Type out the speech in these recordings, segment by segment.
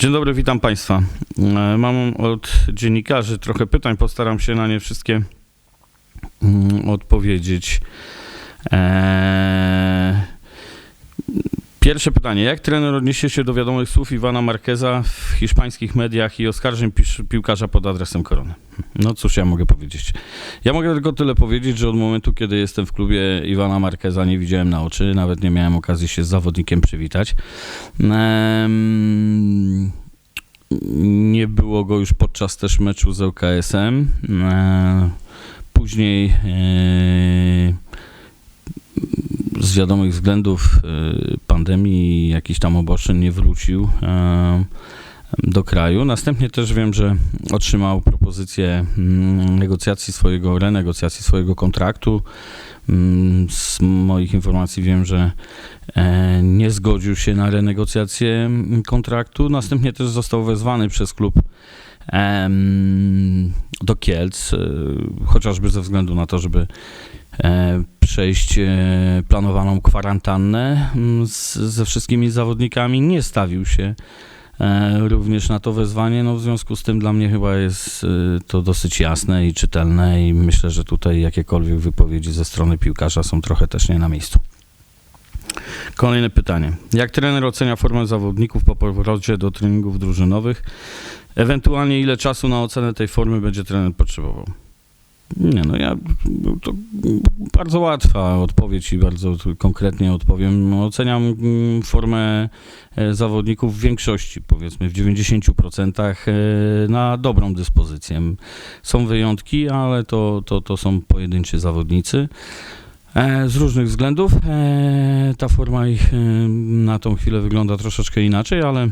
Dzień dobry, witam Państwa. E, Mam od dziennikarzy trochę pytań, postaram się na nie wszystkie mm, odpowiedzieć. Eee, Pierwsze pytanie. Jak trener odniesie się do wiadomych słów Iwana Marqueza w hiszpańskich mediach i oskarżeń piłkarza pod adresem Korony? No cóż ja mogę powiedzieć. Ja mogę tylko tyle powiedzieć, że od momentu, kiedy jestem w klubie Iwana Marqueza nie widziałem na oczy, nawet nie miałem okazji się z zawodnikiem przywitać. Nie było go już podczas też meczu z ŁKS-em. E, Później e, z wiadomych względów e, pandemii jakichś tam obostrzeń nie wrócił do kraju. Następnie też wiem, że otrzymał propozycję mm, negocjacji swojego, renegocjacji swojego kontraktu. Mm, Z moich informacji wiem, że e, nie zgodził się na renegocjację mm, kontraktu. Następnie też został wezwany przez klub do Kielc, e, chociażby ze względu na to, żeby przejść e, planowaną kwarantannę mm, z, ze wszystkimi zawodnikami. Nie stawił się e, również na to wezwanie. No, w związku z tym dla mnie chyba jest e, to dosyć jasne i czytelne i myślę, że tutaj jakiekolwiek wypowiedzi ze strony piłkarza są trochę też nie na miejscu. Kolejne pytanie. Jak trener ocenia formę zawodników po powrocie do treningów drużynowych? Ewentualnie ile czasu na ocenę tej formy będzie trener potrzebował? Nie, no ja to bardzo łatwa odpowiedź i bardzo konkretnie odpowiem. Oceniam mm, formę e, zawodników w większości, powiedzmy w 90% e, na dobrą dyspozycję. Są wyjątki, ale to, to, to są pojedynczy zawodnicy. E, Z różnych względów ta forma ich na tą chwilę wygląda troszeczkę inaczej, ale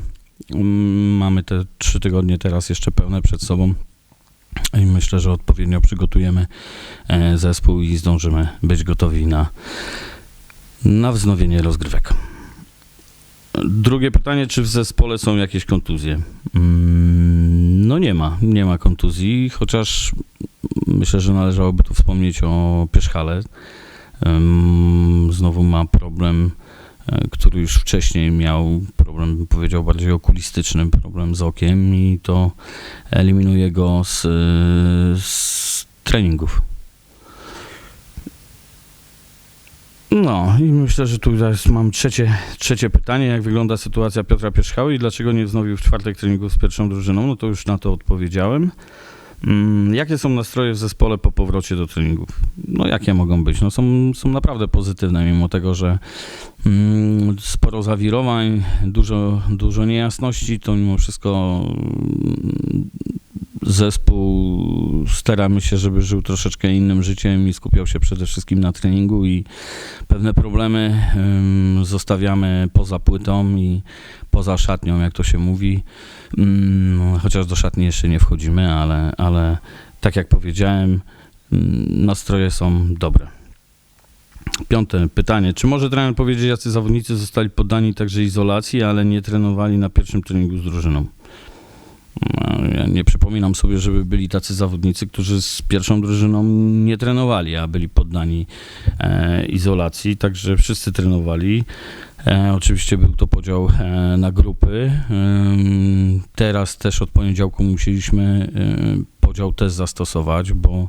mm, mamy te trzy tygodnie teraz jeszcze pełne przed sobą i myślę, że odpowiednio przygotujemy e, zespół i zdążymy być gotowi na, na wznowienie rozgrywek. Drugie pytanie, czy w zespole są jakieś kontuzje? Mm, No nie ma, nie ma kontuzji, chociaż myślę, że należałoby tu wspomnieć o Pierzchale. Znowu ma problem, który już wcześniej miał, problem powiedział bardziej okulistyczny, problem z okiem i to eliminuje go z, z treningów. No i myślę, że tu teraz mam trzecie, trzecie pytanie. Jak wygląda sytuacja Piotra Pierzchały i dlaczego nie wznowił w czwartek treningów z pierwszą drużyną? No to już na to odpowiedziałem. Mm, Jakie są nastroje w zespole po powrocie do treningów? No jakie mogą być? No są, są naprawdę pozytywne, mimo tego, że mm, sporo zawirowań, dużo, dużo niejasności, to mimo wszystko zespół staramy się, żeby żył troszeczkę innym życiem i skupiał się przede wszystkim na treningu i pewne problemy zostawiamy poza płytą i poza szatnią, jak to się mówi. Mm, Chociaż do szatni jeszcze nie wchodzimy, ale, ale tak jak powiedziałem, nastroje są dobre. Piąte pytanie. Czy może trener powiedzieć, jacy zawodnicy zostali poddani także izolacji, ale nie trenowali na pierwszym treningu z drużyną? No, Ja nie przypominam sobie, żeby byli tacy zawodnicy, którzy z pierwszą drużyną nie trenowali, a byli poddani e, izolacji, także wszyscy trenowali. E, oczywiście był to podział e, na grupy. Teraz też od poniedziałku musieliśmy e, podział też zastosować, bo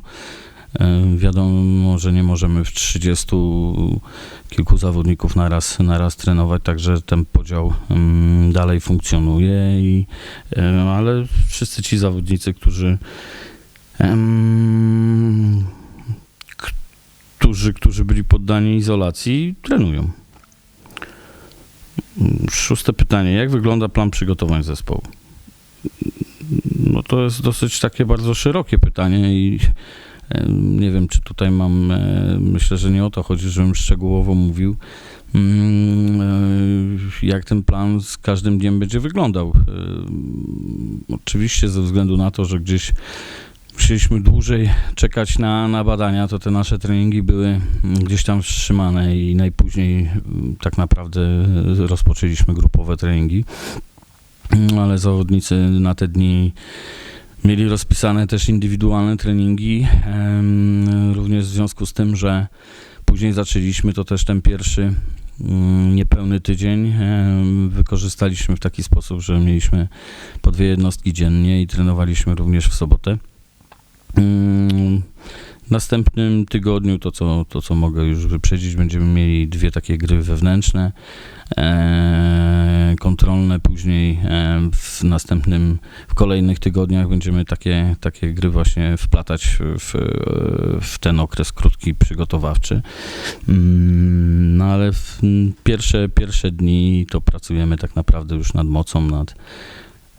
wiadomo, że nie możemy w 30 kilku zawodników naraz, naraz trenować, także ten podział dalej funkcjonuje, i, ale wszyscy ci zawodnicy, którzy którzy, którzy byli poddani izolacji, trenują. Szóste pytanie. Jak wygląda plan przygotowań zespołu? No to jest dosyć takie bardzo szerokie pytanie i nie wiem, czy tutaj mam, e, myślę, że nie o to chodzi, żebym szczegółowo mówił, mm, e, jak ten plan z każdym dniem będzie wyglądał. Oczywiście ze względu na to, że gdzieś musieliśmy dłużej czekać na, na badania, to te nasze treningi były mm, gdzieś tam wstrzymane i najpóźniej mm, tak naprawdę e, rozpoczęliśmy grupowe treningi. Ale zawodnicy na te dni mieli rozpisane też indywidualne treningi, również w związku z tym, że później zaczęliśmy, to też ten pierwszy mm, niepełny tydzień wykorzystaliśmy w taki sposób, że mieliśmy po dwie jednostki dziennie i trenowaliśmy również w sobotę. Mm, W następnym tygodniu, to co, to co mogę już wyprzedzić, będziemy mieli dwie takie gry wewnętrzne, e, kontrolne, później e, w następnym, w kolejnych tygodniach będziemy takie, takie gry właśnie wplatać w, w ten okres krótki przygotowawczy. Mm, No ale pierwsze, pierwsze dni to pracujemy tak naprawdę już nad mocą, nad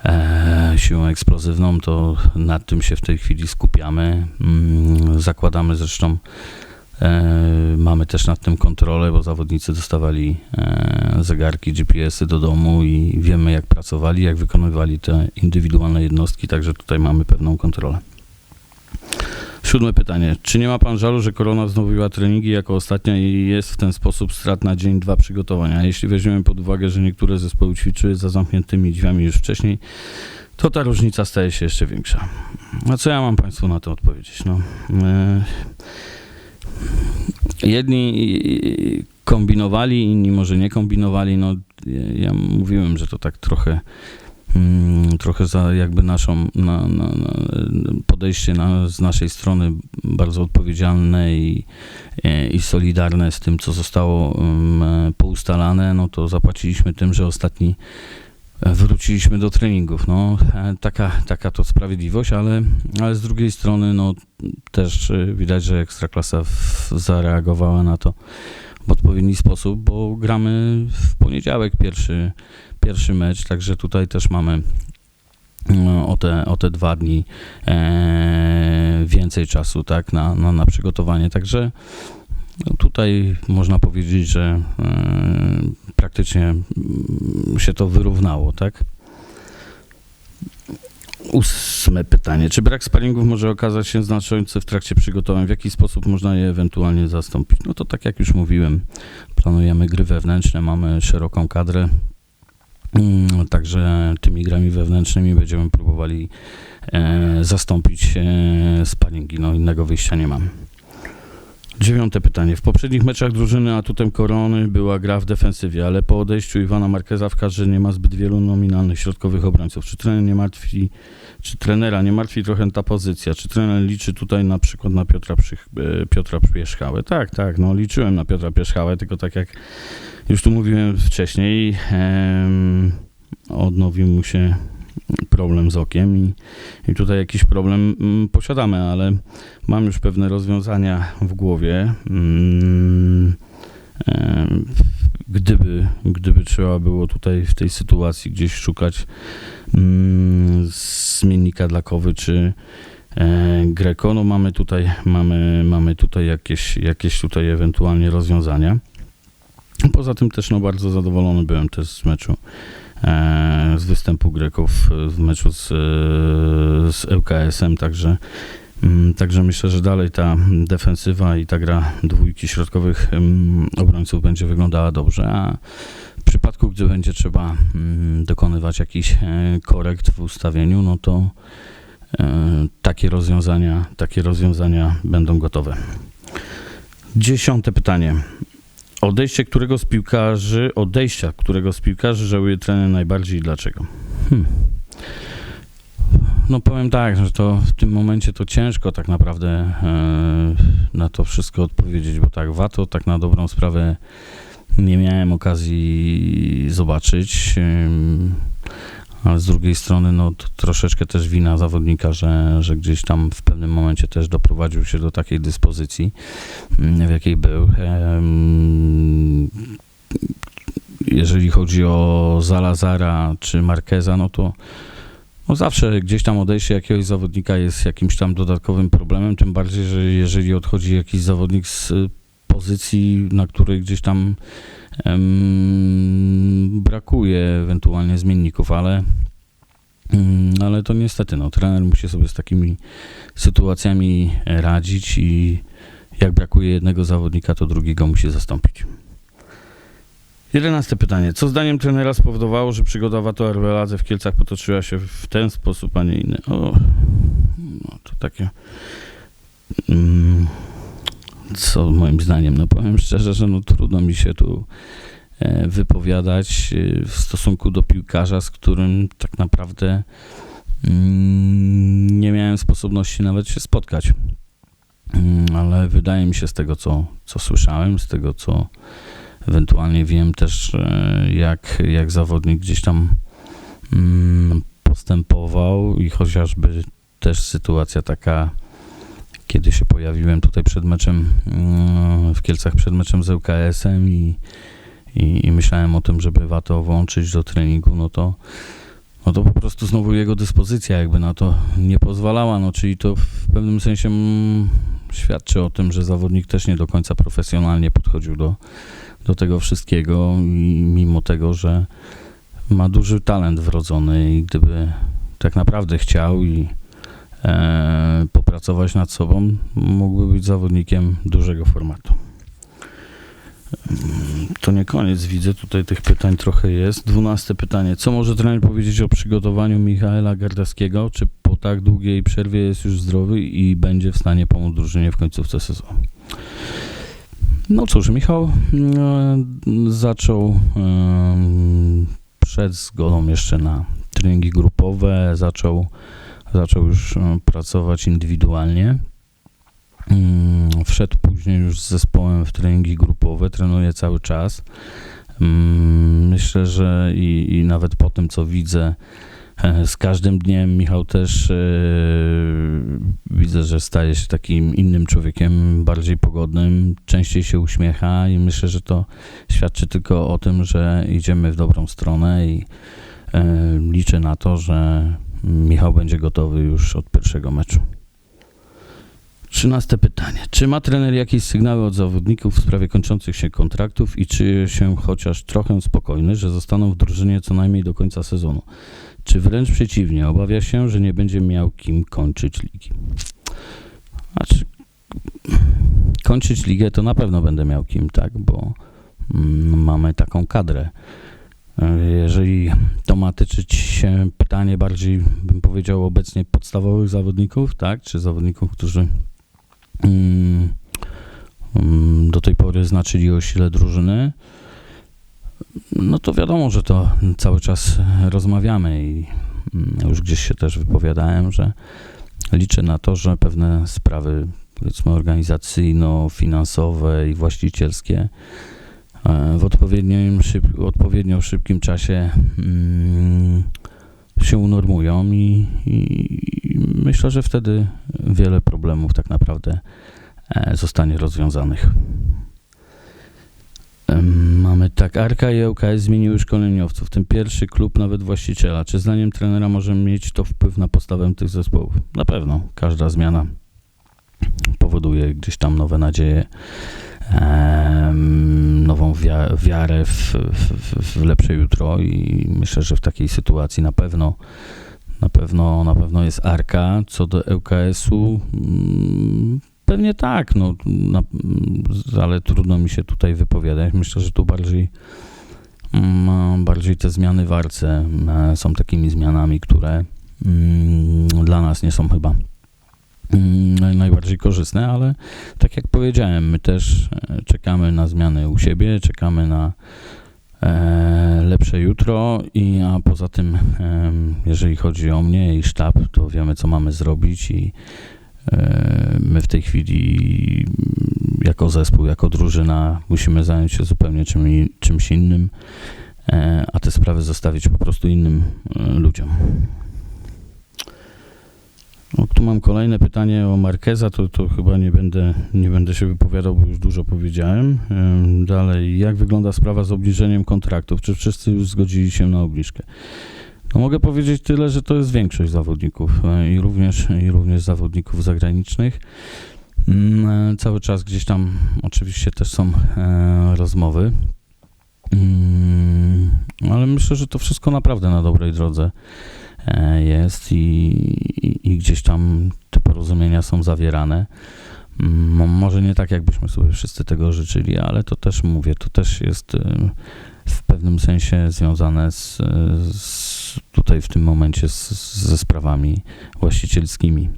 e, siłą eksplozywną, to nad tym się w tej chwili skupiamy. Mm, Zakładamy zresztą, e, mamy też nad tym kontrolę, bo zawodnicy dostawali e, zegarki, GPS-y do domu i wiemy jak pracowali, jak wykonywali te indywidualne jednostki, także tutaj mamy pewną kontrolę. Siódme pytanie. Czy nie ma pan żalu, że korona wznowiła treningi jako ostatnia i jest w ten sposób strat na dzień dwa przygotowania? Jeśli weźmiemy pod uwagę, że niektóre zespoły ćwiczyły za zamkniętymi drzwiami już wcześniej, to ta różnica staje się jeszcze większa. A co ja mam państwu na to odpowiedzieć? No, e, jedni kombinowali, inni może nie kombinowali. No, ja mówiłem, że to tak trochę mm, trochę za jakby naszą na, na, na podejście z naszej strony bardzo odpowiedzialne i, i solidarne z tym, co zostało um, poustalane, no to zapłaciliśmy tym, że ostatni wróciliśmy do treningów. No, e, taka, taka to sprawiedliwość, ale, ale z drugiej strony no, też e, widać, że Ekstraklasa w, zareagowała na to w odpowiedni sposób, bo gramy w poniedziałek pierwszy, pierwszy mecz, także tutaj też mamy no, o te, o te dwa dni e, więcej czasu tak, na, na, na przygotowanie. Także no, tutaj można powiedzieć, że e, praktycznie mm, się to wyrównało, tak? Ósme pytanie. Czy brak sparingów może okazać się znaczący w trakcie przygotowań? W jaki sposób można je ewentualnie zastąpić? No to tak jak już mówiłem, planujemy gry wewnętrzne, mamy szeroką kadrę, Mm, Także tymi grami wewnętrznymi będziemy próbowali e, zastąpić e, sparingi. No innego wyjścia nie mam. Dziewiąte pytanie. W poprzednich meczach drużyny atutem Korony była gra w defensywie, ale po odejściu Iwana Markeza w kadrze nie ma zbyt wielu nominalnych środkowych obrońców. Czy trener nie martwi, czy trenera nie martwi trochę ta pozycja? Czy trener liczy tutaj na przykład na Piotra, Przych, e, Piotra Pierzchałę? Tak, tak, no liczyłem na Piotra Pierzchałę, tylko tak jak już tu mówiłem wcześniej, em, odnowił mu się problem z okiem i, i tutaj jakiś problem mm, posiadamy, ale mam już pewne rozwiązania w głowie. Mm, em, Gdyby, gdyby trzeba było tutaj w tej sytuacji gdzieś szukać mm, zmiennika dla Kowy czy e, Greco, no mamy tutaj, mamy, mamy tutaj jakieś, jakieś tutaj ewentualnie rozwiązania. Poza tym też no, bardzo zadowolony byłem też z meczu, e, z występu Greków w meczu z, e, z ŁKS-em, także, mm, także myślę, że dalej ta defensywa i ta gra dwójki środkowych mm, obrońców będzie wyglądała dobrze, a w przypadku, gdy będzie trzeba mm, dokonywać jakichś e, korekt w ustawieniu, no to e, takie rozwiązania, takie rozwiązania będą gotowe. Dziesiąte pytanie. Odejście którego z piłkarzy, odejścia którego z piłkarzy żałuje trener najbardziej i dlaczego? Hmm. No powiem tak, że to w tym momencie to ciężko tak naprawdę e, na to wszystko odpowiedzieć, bo tak Wato tak na dobrą sprawę nie miałem okazji zobaczyć. Ale z drugiej strony, no troszeczkę też wina zawodnika, że, że gdzieś tam w pewnym momencie też doprowadził się do takiej dyspozycji, mm, w jakiej był. Jeżeli chodzi o Zalazara czy Markeza, no to no zawsze gdzieś tam odejście jakiegoś zawodnika jest jakimś tam dodatkowym problemem, tym bardziej, że jeżeli odchodzi jakiś zawodnik z y, pozycji, na której gdzieś tam brakuje ewentualnie zmienników, ale, mm, ale to niestety, no, trener musi sobie z takimi sytuacjami radzić i jak brakuje jednego zawodnika, to drugiego musi zastąpić. Jedenaste pytanie. Co zdaniem trenera spowodowało, że przygoda Wato Arveladze w Kielcach potoczyła się w ten sposób, a nie inny? O, no to takie... Mm, co moim zdaniem, no powiem szczerze, że no trudno mi się tu e, wypowiadać e, w stosunku do piłkarza, z którym tak naprawdę mm, nie miałem sposobności nawet się spotkać. Mm, Ale wydaje mi się z tego, co, co słyszałem, z tego, co ewentualnie wiem też, e, jak, jak zawodnik gdzieś tam mm, postępował i chociażby też sytuacja taka, kiedy się pojawiłem tutaj przed meczem mm, w Kielcach, przed meczem z ŁKS-em i, i, i myślałem o tym, żeby Wato włączyć do treningu, no to no to po prostu znowu jego dyspozycja jakby na to nie pozwalała, no czyli to w pewnym sensie mm, świadczy o tym, że zawodnik też nie do końca profesjonalnie podchodził do, do tego wszystkiego i mimo tego, że ma duży talent wrodzony i gdyby tak naprawdę chciał i popracować nad sobą, mógłby być zawodnikiem dużego formatu. Mm, To nie koniec, widzę tutaj tych pytań trochę jest. Dwunaste pytanie. Co może trener powiedzieć o przygotowaniu Michaela Gardaskiego? Czy po tak długiej przerwie jest już zdrowy i będzie w stanie pomóc drużynie w końcówce sezonu? No cóż, Michał e, zaczął em, przed zgodą jeszcze na treningi grupowe, zaczął, zaczął już e, pracować indywidualnie. Mm, Wszedł później już z zespołem w treningi grupowe, trenuje cały czas. Mm, Myślę, że i, i nawet po tym, co widzę, e, z każdym dniem Michał też e, widzę, że staje się takim innym człowiekiem, bardziej pogodnym, częściej się uśmiecha i myślę, że to świadczy tylko o tym, że idziemy w dobrą stronę i e, liczę na to, że Michał będzie gotowy już od pierwszego meczu. Trzynaste pytanie. Czy ma trener jakieś sygnały od zawodników w sprawie kończących się kontraktów i czy się chociaż trochę spokojny, że zostaną w drużynie co najmniej do końca sezonu? Czy wręcz przeciwnie, obawia się, że nie będzie miał kim kończyć ligi? Znaczy, kończyć ligę to na pewno będę miał kim, tak, bo mm, mamy taką kadrę. Jeżeli to ma tyczyć się pytanie bardziej, bym powiedział, obecnie podstawowych zawodników, tak, czy zawodników, którzy mm, mm, do tej pory znaczyli o sile drużyny, no to wiadomo, że to cały czas rozmawiamy i mm, już gdzieś się też wypowiadałem, że liczę na to, że pewne sprawy powiedzmy organizacyjno-finansowe i właścicielskie w odpowiednim, szyb, odpowiednio szybkim czasie mm, się unormują i, i myślę, że wtedy wiele problemów tak naprawdę e, zostanie rozwiązanych. Mamy tak, Arka i ŁKS zmieniły szkoleniowców, ten pierwszy klub nawet właściciela. Czy zdaniem trenera może mieć to wpływ na postawę tych zespołów? Na pewno. Każda zmiana powoduje gdzieś tam nowe nadzieje, nową wia- wiarę w, w, w lepsze jutro i myślę, że w takiej sytuacji na pewno na pewno, na pewno jest Arka. Co do ŁKS-u, mm, pewnie tak, no, na, ale trudno mi się tutaj wypowiadać. Myślę, że tu bardziej, mm, bardziej te zmiany w Arce e, są takimi zmianami, które mm, dla nas nie są chyba najbardziej korzystne, ale tak jak powiedziałem, my też e, czekamy na zmiany u siebie, czekamy na e, lepsze jutro i a poza tym jeżeli chodzi o mnie i sztab, to wiemy co mamy zrobić i e, my w tej chwili mm, jako zespół, jako drużyna musimy zająć się zupełnie czym, czymś innym, a te sprawy zostawić po prostu innym ludziom. Tu mam kolejne pytanie o Markeza, to, to chyba nie będę, nie będę się wypowiadał, bo już dużo powiedziałem. Dalej, jak wygląda sprawa z obniżeniem kontraktów? Czy wszyscy już zgodzili się na obniżkę? No mogę powiedzieć tyle, że to jest większość zawodników e, i również, i również zawodników zagranicznych. Mm, e, Cały czas gdzieś tam oczywiście też są e, rozmowy, Mm, ale myślę, że to wszystko naprawdę na dobrej drodze jest i, i, i gdzieś tam te porozumienia są zawierane. Mm, Może nie tak, jakbyśmy sobie wszyscy tego życzyli, ale to też mówię, to też jest e, w pewnym sensie związane z, z tutaj w tym momencie z, ze sprawami właścicielskimi.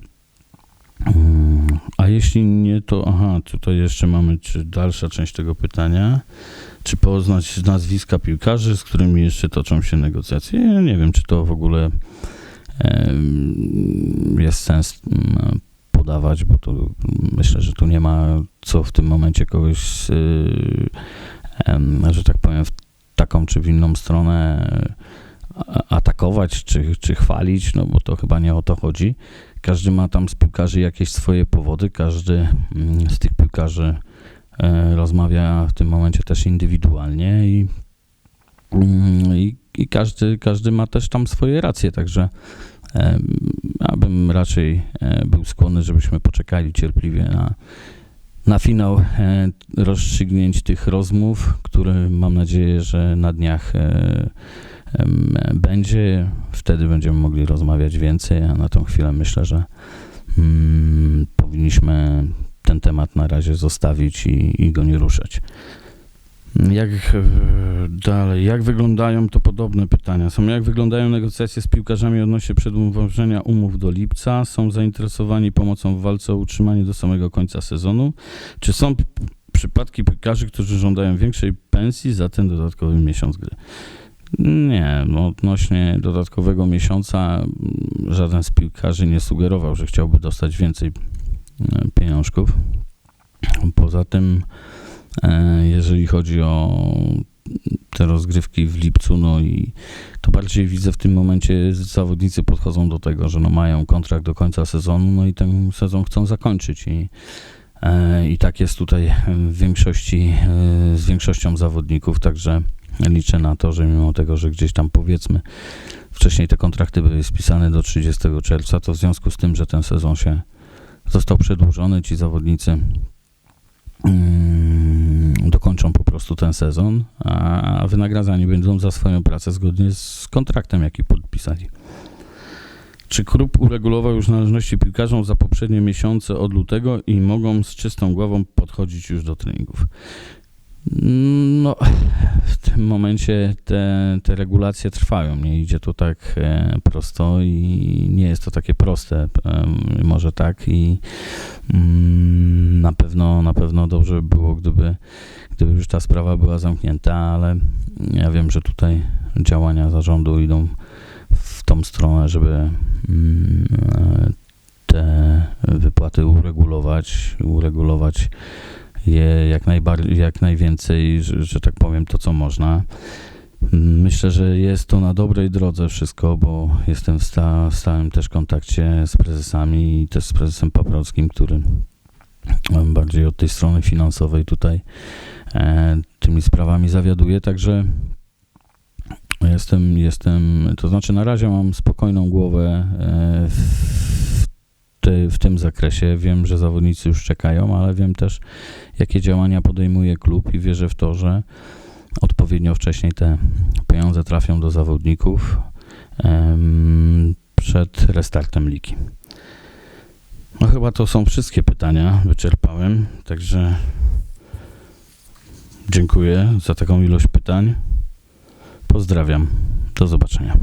A jeśli nie, to aha, tutaj jeszcze mamy czy dalsza część tego pytania. Czy poznać nazwiska piłkarzy, z którymi jeszcze toczą się negocjacje? Ja nie wiem, czy to w ogóle jest sens mm, podawać, bo to myślę, że tu nie ma co w tym momencie kogoś, że tak powiem, w taką czy w inną stronę a- atakować czy, czy chwalić, no bo to chyba nie o to chodzi. Każdy ma tam z piłkarzy jakieś swoje powody, każdy mm, z tych piłkarzy e, rozmawia w tym momencie też indywidualnie i, mm, i, i każdy, każdy ma też tam swoje racje, także e, ja bym raczej e, był skłonny, żebyśmy poczekali cierpliwie na, na finał e, rozstrzygnięć tych rozmów, który mam nadzieję, że na dniach będzie. Wtedy będziemy mogli rozmawiać więcej, a na tą chwilę myślę, że mm, powinniśmy ten temat na razie zostawić i, i go nie ruszać. Jak e, dalej, jak wyglądają, to podobne pytania są, jak wyglądają negocjacje z piłkarzami odnośnie przedłużenia umów do lipca? Są zainteresowani pomocą w walce o utrzymanie do samego końca sezonu? Czy są przypadki piłkarzy, którzy żądają większej pensji za ten dodatkowy miesiąc gry? Nie, no odnośnie dodatkowego miesiąca mm, żaden z piłkarzy nie sugerował, że chciałby dostać więcej e, pieniążków. Poza tym, e, jeżeli chodzi o te rozgrywki w lipcu, no i to bardziej widzę w tym momencie zawodnicy podchodzą do tego, że no mają kontrakt do końca sezonu, no i ten sezon chcą zakończyć i e, i tak jest tutaj w większości, z większością zawodników, także liczę na to, że mimo tego, że gdzieś tam powiedzmy wcześniej te kontrakty były spisane do 30 czerwca, to w związku z tym, że ten sezon się został przedłużony, ci zawodnicy mm, dokończą po prostu ten sezon, a wynagradzani będą za swoją pracę zgodnie z kontraktem, jaki podpisali. Czy klub uregulował już należności piłkarzom za poprzednie miesiące od lutego i mogą z czystą głową podchodzić już do treningów? No, w tym momencie te, te regulacje trwają. Nie idzie to tak e, prosto i nie jest to takie proste. Może tak i mm, na pewno na pewno dobrze by było, gdyby, gdyby już ta sprawa była zamknięta, ale ja wiem, że tutaj działania zarządu idą w tą stronę, żeby mm, e, te wypłaty uregulować, uregulować je jak, najbardziej, jak najwięcej, że, że tak powiem, to co można. Myślę, że jest to na dobrej drodze wszystko, bo jestem w, sta, stałym też kontakcie z prezesami i też z prezesem Paprockim, który bardziej od tej strony finansowej tutaj e, tymi sprawami zawiaduje, także jestem, jestem, to znaczy na razie mam spokojną głowę e, w, te, w tym zakresie. Wiem, że zawodnicy już czekają, ale wiem też, jakie działania podejmuje klub i wierzę w to, że odpowiednio wcześniej te pieniądze trafią do zawodników przed restartem ligi. No chyba to są wszystkie pytania, wyczerpałem, także dziękuję za taką ilość pytań. Pozdrawiam. Do zobaczenia.